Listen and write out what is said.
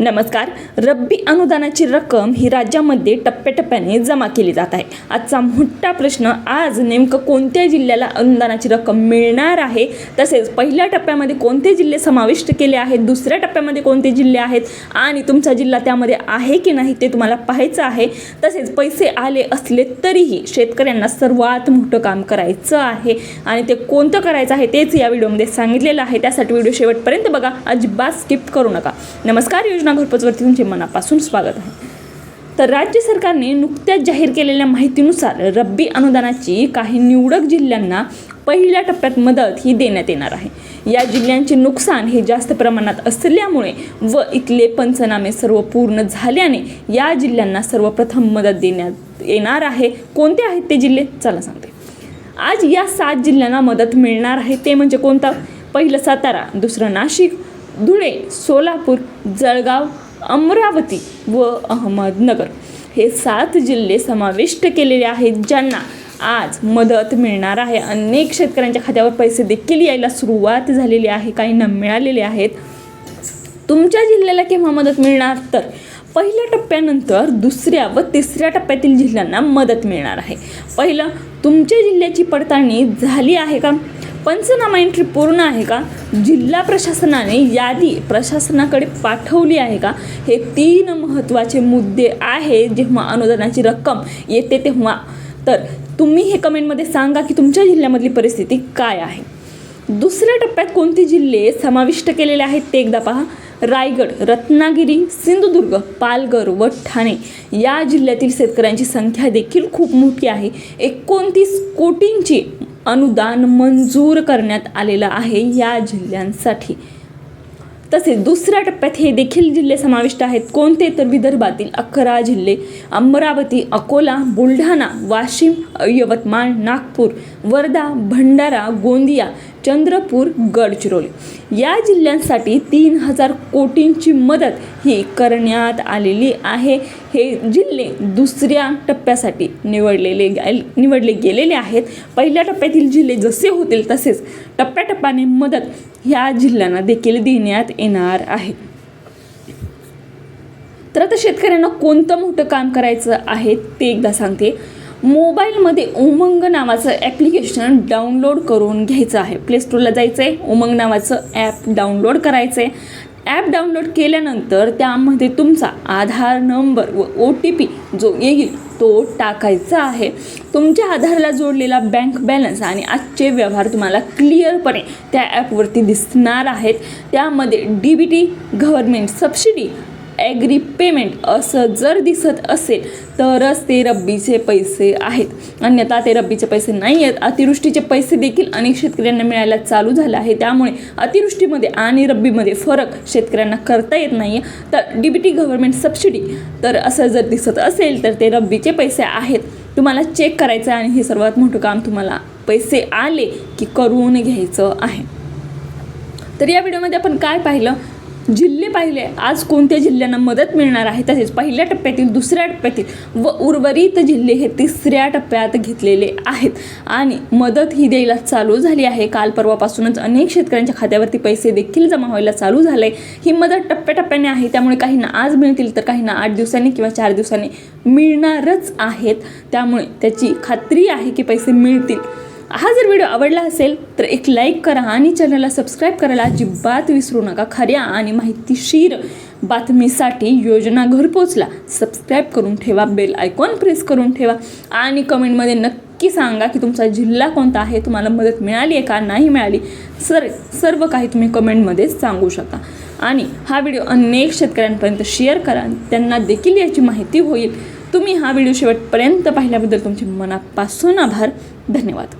नमस्कार. रब्बी अनुदानाची रक्कम ही राज्यामध्ये टप्प्याटप्प्याने जमा केली जात आहे. आजचा मोठा प्रश्न आज नेमकं कोणत्या जिल्ह्याला अनुदानाची रक्कम मिळणार आहे? तसेच पहिल्या टप्प्यामध्ये कोणते जिल्हे समाविष्ट केले आहेत? दुसऱ्या टप्प्यामध्ये कोणते जिल्हे आहेत? आणि तुमचा जिल्हा त्यामध्ये आहे की नाही ते तुम्हाला पाहायचं आहे. तसेच पैसे आले असले तरीही शेतकऱ्यांना सर्वात मोठं काम करायचं आहे. आणि ते कोणतं करायचं आहे तेच या व्हिडिओमध्ये सांगितलेलं आहे. त्यासाठी व्हिडिओ शेवटपर्यंत बघा. अजिबात स्किप करू नका. नमस्कार योजना घरपोचवरती तुमचे मनापासून स्वागत आहे. तर राज्य सरकारने नुकत्याच जाहीर केलेल्या माहितीनुसार रब्बी अनुदानाची काही निवडक जिल्ह्यांना पहिल्या टप्प्यात मदत ही देण्यात येणार आहे. या जिल्ह्यांचे नुकसान हे जास्त प्रमाणात असल्यामुळे व इथले पंचनामे सर्व पूर्ण झाल्याने या जिल्ह्यांना सर्वप्रथम मदत देण्यात येणार आहे. कोणते आहेत ते जिल्हे? चला सांगते. आज या सात जिल्ह्यांना मदत मिळणार आहे. ते म्हणजे कोणतं? पहिलं सातारा दुसरं नाशिक धुळे सोलापूर जळगाव अमरावती व अहमदनगर हे सात जिल्हे समाविष्ट केलेले आहेत ज्यांना आज मदत मिळणार आहे. अनेक शेतकऱ्यांच्या खात्यावर पैसे देखील यायला सुरुवात झालेली आहे काहींना मिळालेले आहेत. तुमच्या जिल्ह्याला केव्हा मदत मिळणार? तर पहिल्या टप्प्यानंतर दुसऱ्या व तिसऱ्या टप्प्यातील जिल्ह्यांना मदत मिळणार आहे. पहिलं तुमच्या जिल्ह्याची पडताळणी झाली आहे का? पंचनामा एंट्री पूर्ण आहे का? जिल्हा प्रशासनाने यादी प्रशासनाकडे पाठवली आहे का? हे तीन महत्त्वाचे मुद्दे आहे जेव्हा अनुदानाची रक्कम येते तेव्हा. तर तुम्ही हे कमेंटमध्ये सांगा की तुमच्या जिल्ह्यामधली परिस्थिती काय आहे? दुसऱ्या टप्प्यात कोणते जिल्हे समाविष्ट केलेले आहेत ते एकदा पहा. रायगड रत्नागिरी सिंधुदुर्ग पालघर व ठाणे. या जिल्ह्यातील शेतकऱ्यांची संख्या देखील खूप मोठी आहे. एकोणतीस कोटींची अनुदान मंजूर करण्यात आलेलं आहे या जिल्ह्यांसाठी. तसेच दुसऱ्या टप्प्यात हे देखील जिल्हे समाविष्ट आहेत. कोणते? तर विदर्भातील अकरा जिल्हे. अमरावती अकोला बुलढाणा वाशिम यवतमाळ नागपूर वर्धा भंडारा गोंदिया चंद्रपूर गडचिरोली या जिल्ह्यांसाठी तीन हजार कोटींची मदत ही करण्यात आलेली आहे. हे जिल्हे दुसऱ्या टप्प्यासाठी निवडलेले गे- निवडले गेलेले आहेत. पहिल्या टप्प्यातील जिल्हे जसे होतील तसेच टप्प्याटप्प्याने मदत ह्या जिल्ह्यांना देखील देण्यात येणार आहे. तर आता शेतकऱ्यांना कोणतं मोठं काम करायचं आहे ते एकदा सांगते. मोबाईलमध्ये उमंग नावाचं ॲप्लिकेशन डाउनलोड करून घ्यायचं आहे. प्ले स्टोरला जायचं आहे उमंग नावाचं ॲप डाउनलोड करायचं आहे ॲप डाउनलोड केल्यानंतर त्यामध्ये तुमचा आधार नंबर व ओ टी पी जो येईल तो टाकायचा आहे. तुमच्या आधारला जोडलेला बँक बॅलन्स आणि आजचे व्यवहार तुम्हाला क्लिअरपणे त्या ॲपवरती दिसणार आहेत. त्यामध्ये D B T government subsidy agri payment असं जर दिसत असेल तरच ते रब्बीचे पैसे आहेत. अन्यथा ते रब्बीचे पैसे नाही आहेत. अतिवृष्टीचे पैसे देखील अनेक शेतकऱ्यांना मिळायला चालू झाले आहे. त्यामुळे अतिवृष्टीमध्ये आणि रब्बीमध्ये फरक शेतकऱ्यांना करता येत नाही आहे तर D B T government subsidy तर असं जर दिसत असेल तर ते रब्बीचे पैसे आहेत. तुम्हाला चेक करायचं आहे आणि हे सर्वात मोठं काम तुम्हाला पैसे आले की करून घ्यायचं आहे. तर या व्हिडिओमध्ये आपण काय पाहिलं? जिल्हे पाहिले आज कोणत्या जिल्ह्यांना मदत मिळणार आहे? तसेच पहिल्या टप्प्यातील दुसऱ्या टप्प्यातील व उर्वरित जिल्हे हे तिसऱ्या टप्प्यात घेतलेले आहेत. आणि मदत ही द्यायला चालू झाली आहे. काल परवापासूनच अनेक शेतकऱ्यांच्या खात्यावरती पैसे देखील जमा व्हायला चालू झाले. ही मदत टप्प्याटप्प्याने आहे. त्यामुळे काहींना आज मिळतील तर काहींना आठ दिवसांनी किंवा चार दिवसांनी मिळणारच आहेत. त्यामुळे त्याची खात्री आहे की पैसे मिळतील. हा जर व्हिडिओ आवडला असेल तर एक लाईक करा आणि चॅनलला सबस्क्राईब करायला अजिबात विसरू नका. खऱ्या आणि माहितीशीर बातमीसाठी योजना घरपोचला सबस्क्राईब करून ठेवा बेल आयकॉन प्रेस करून ठेवा आणि कमेंटमध्ये नक्की सांगा की तुमचा जिल्हा कोणता आहे तुम्हाला मदत मिळाली आहे का नाही मिळाली सर सर्व काही तुम्ही कमेंटमध्ये सांगू शकता. आणि हा व्हिडिओ अनेक शेतकऱ्यांपर्यंत शेअर करा. त्यांना देखील याची माहिती होईल. तुम्ही हा व्हिडिओ शेवटपर्यंत पाहिल्याबद्दल तुमचे मनापासून आभार. धन्यवाद.